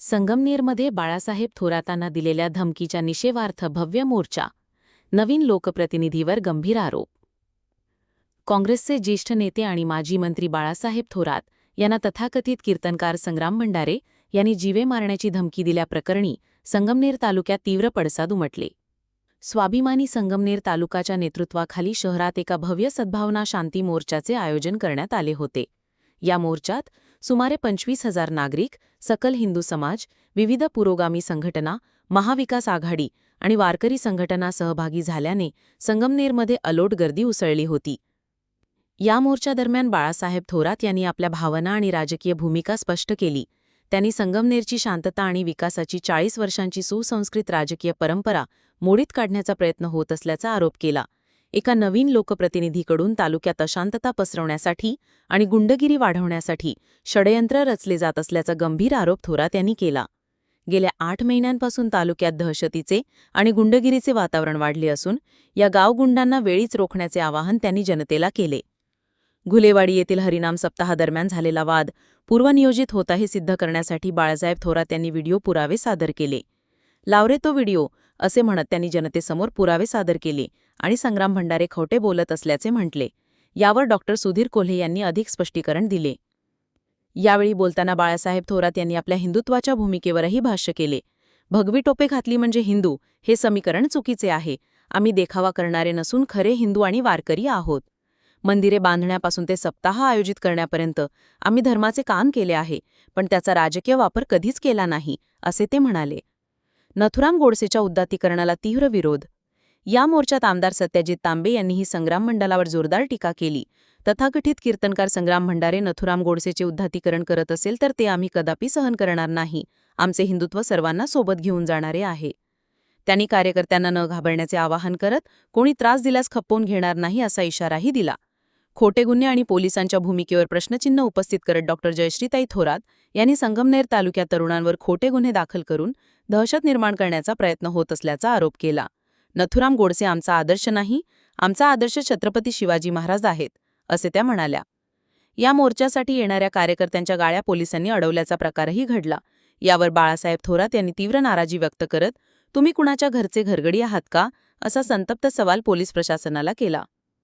संगमनेरमध्ये बाळासाहेब थोरातांना दिलेल्या धमकीच्या निषेवार्थ भव्य मोर्चा. नवीन लोकप्रतिनिधीवर गंभीर आरोप. काँग्रेसचे ज्येष्ठ नेते आणि माजी मंत्री बाळासाहेब थोरात यांना तथाकथित कीर्तनकार संग्राम भंडारे यांनी जीवे मारण्याची धमकी दिल्याप्रकरणी संगमनेर तालुक्यात तीव्र पडसाद उमटले. स्वाभिमानी संगमनेर तालुकाच्या नेतृत्वाखाली शहरात एका भव्य सद्भावना शांती मोर्चाचे आयोजन करण्यात आले होते. या मोर्चात सुमारे पंचवीस हजार नागरिक सकल हिंदू समाज विविध पुरोगामी संघटना महाविकास आघाडी आणि वारकरी संघटना सहभागी झाल्याने संगमनेरमध्ये अलोट गर्दी उसळली होती. या मोर्चादरम्यान बाळासाहेब थोरात यांनी आपल्या भावना आणि राजकीय भूमिका स्पष्ट केली. त्यांनी संगमनेरची शांतता आणि विकासाची चाळीस वर्षांची सुसंस्कृत राजकीय परंपरा मोडीत काढण्याचा प्रयत्न होत असल्याचा आरोप केला. एका नवीन लोकप्रतिनिधीकडून तालुक्यात अशांतता पसरवण्यासाठी आणि गुंडगिरी वाढवण्यासाठी षडयंत्र रचले जात असल्याचा गंभीर आरोप थोरात यांनी केला. गेल्या आठ महिन्यांपासून तालुक्यात दहशतीचे आणि गुंडगिरीचे वातावरण वाढले असून या गावगुंडांना वेळीच रोखण्याचे आवाहन त्यांनी जनतेला केले. घुलेवाडी येथील हरिनाम सप्ताहादरम्यान झालेला वाद पूर्वनियोजित होता हे सिद्ध करण्यासाठी बाळासाहेब थोरात यांनी व्हिडिओ पुरावे सादर केले. लावरे तो व्हिडिओ असे म्हणत त्यांनी जनतेसमोर पुरावे सादर केले. आणि संग्राम भंडारे खोटे बोलत असल्याचे म्हटले. यावर डॉक्टर सुधीर कोल्हे यांनी अधिक स्पष्टीकरण दिले. यावेळी बोलताना बाळासाहेब थोरात यांनी आपल्या हिंदुत्वाच्या भूमिकेवरही भाष्य केले. भगवी टोपे घातली म्हणजे हिंदू हे समीकरण चुकीचे आहे. आम्ही देखावा करणारे नसून खरे हिंदू आणि वारकरी आहोत. मंदिरे बांधण्यापासून ते सप्ताह आयोजित करण्यापर्यंत आम्ही धर्माचे काम केले आहे पण त्याचा राजकीय वापर कधीच केला नाही असे ते म्हणाले. नथुराम गोडसेच्या उद्दातीकरणाला तीव्र विरोध या मोर्चात आमदार सत्याजित तांबे यांनीही संग्राम मंडलावर जोरदार टीका केली. तथाकथित कीर्तनकार संग्राम भंडारे नथुराम गोडसेचे उद्धातीकरण करत असेल तर ते आम्ही कदापि सहन करणार नाही. आमचे हिंदुत्व सर्वांना सोबत घेऊन जाणारे आहे. त्यांनी कार्यकर्त्यांना न घाबरण्याचे आवाहन करत कोणी त्रास दिल्यास खपवून घेणार नाही असा इशाराही दिला. खोटे गुन्हे आणि पोलिसांच्या भूमिकेवर प्रश्नचिन्ह उपस्थित करत डॉक्टर जयश्रीताई थोरात यांनी संगमनेर तालुक्यात तरुणांवर खोटे गुन्हे दाखल करून दहशत निर्माण करण्याचा प्रयत्न होत असल्याचा आरोप केला. नथुराम गोडसे आमचा आदर्श नाही आमचा आदर्श छत्रपती शिवाजी महाराज आहेत असे त्या म्हणाल्या. या मोर्चासाठी येणाऱ्या कार्यकर्त्यांच्या गाळ्या पोलिसांनी अडवल्याचा प्रकारही घडला. यावर बाळासाहेब थोरात यांनी तीव्र नाराजी व्यक्त करत तुम्ही कुणाच्या घरचे घरगडी आहात का? असा संतप्त सवाल पोलीस प्रशासनाला केला.